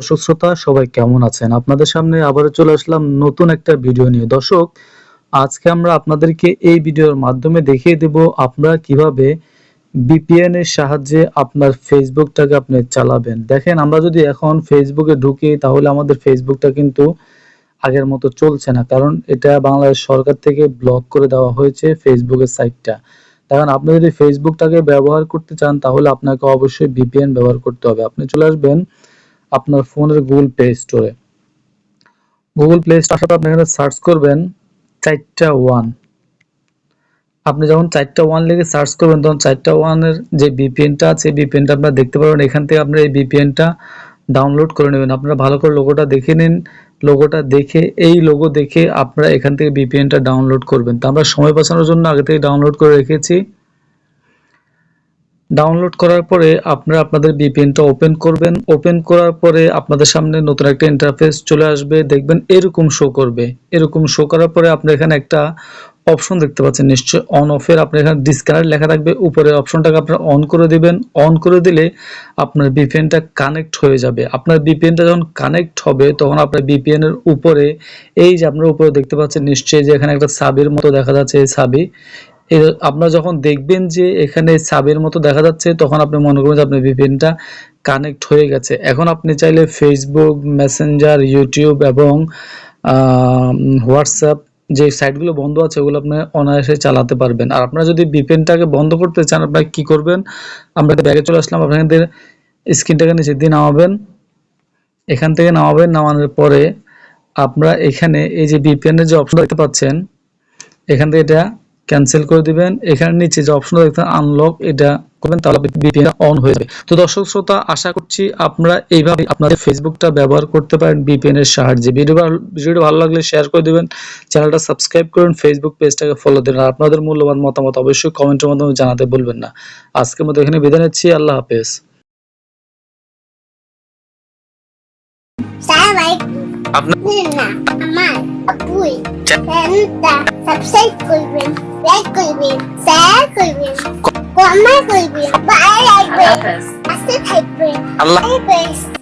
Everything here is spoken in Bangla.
দর্শক শ্রোতা সবাই কেমন আছেন? আপনাদের সামনে আবারও চলে আসলাম নতুন একটা ভিডিও নিয়ে। দর্শক, আজকে আমরা আপনাদেরকে এই ভিডিওর মাধ্যমে দেখিয়ে দেব আপনারা কীভাবে ভিপিএন এর সাহায্যে আপনার ফেসবুকটাকে আপনি চালাবেন। দেখেন, আমরা যদি এখন ফেসবুকে ঢুকি, তাহলে আমাদের ফেসবুকটা কিন্তু আগের মতো চলছে না, কারণ এটা বাংলাদেশ সরকার থেকে ব্লক করে দেওয়া হয়েছে ফেসবুকের সাইটটা কারণ আপনি যদি ফেসবুকটাকে ব্যবহার করতে চান, তাহলে আপনাকে অবশ্যই বিপিএন ব্যবহার করতে হবে। আপনি চলে আসবেন আপনার ফোনের গুগল প্লে স্টোরে গুগল প্লে স্টোর আসার পর আপনি এখানে সার্চ করবেন চারটা ওয়ান আপনি যখন চারটা ওয়ান লিখে সার্চ করবেন, তখন চারটা ওয়ানের যে বিপিএনটা আছে বিপিএনটা আপনারা দেখতে পারবেন। এখান থেকে আপনারা এই বিপিএনটা ডাউনলোড করে নেবেন। আপনারা ভালো করে লোগোটা দেখে নিন। লোগোটা দেখে, এই লোগো দেখে আপনারা এখান থেকে বিপিএনটা ডাউনলোড করবেন। তো আমরা সময় বাঁচানোর জন্য আগে থেকে ডাউনলোড করে রেখেছি। ডাউনলোড করার পরে আপনারা আপনাদের ভিপিএনটা ওপেন করবেন। ওপেন করার পরে আপনাদের সামনে নতুন একটা ইন্টারফেস চলে আসবে। দেখবেন এরকম শো করবে। এরকম শো করার পরে আপনি এখানে একটা অপশন দেখতে পাচ্ছেন। নিশ্চয় অন অফের আপনার এখানে ডিসকানেক্ট লেখা থাকবে। উপরে অপশনটাকে আপনারা অন করে দিবেন। অন করে দিলে আপনার ভিপিএনটা কানেক্ট হয়ে যাবে। আপনার ভিপিএনটা যখন কানেক্ট হবে, তখন আপনার ভিপিএন এর উপরে এই যে আপনার উপরে দেখতে পাচ্ছেন, নিশ্চয়ই যে এখানে একটা সাবির মতো দেখা যাচ্ছে এই সাবি। আপনারা যখন দেখবেন যে এখানে সাবের মতো দেখা যাচ্ছে, তখন আপনি মনে করবেন যে আপনার ভিপিএনটা কানেক্ট হয়ে গেছে। এখন আপনি চাইলে ফেসবুক মেসেঞ্জার ইউটিউব এবং হোয়াটসঅ্যাপ যে সাইটগুলো বন্ধ আছে, ওগুলো আপনি অনায়াসে চালাতে পারবেন। আর আপনারা যদি ভিপিএনটাকে বন্ধ করতে চান, আপনারা কি করবেন? আমরা ব্যাগে চলে আসলাম আপনাদের স্ক্রিনটাকে নিচে দিয়ে নামাবেন। এখান থেকে নামাবেন, নামানোর পরে আপনারা এখানে এই যে ভিপিএন এর যে অপশন দেখতে পাচ্ছেন, এখান থেকে এটা ক্যান্সেল করে দিবেন। এখানে নিচে যে অপশন দেখতে আনলক এটা করবেন তাহলে ভিপিএন অন হয়ে যাবে। তো দর্শক শ্রোতা আশা করছি আপনারা এইভাবে আপনাদের ফেসবুকটা ব্যবহার করতে পারেন ভিপিএন এর সাহায্যে। ভিডিও ভালো- ভিডিওটা ভালো লাগলে শেয়ার করে দিবেন চ্যানেলটা সাবস্ক্রাইব করুন ফেসবুক পেজটাকে ফলো দিন আর আপনাদের মূল্যবান মতামত অবশ্যই কমেন্টের মাধ্যমে জানাতে বলবেন না। আজকের মতো এখানে বিদায় নিচ্ছি আল্লাহ হাফেজ। আপনার না আমার আপুই চ্যানেলটা সাবস্ক্রাইব করবেন লাইক করবেন শেয়ার করবেন কমেন্ট করবেন ভালো লাগবে আল্লাহ হাফেজ পাশে থাকবেন আল্লাহ হাফেজ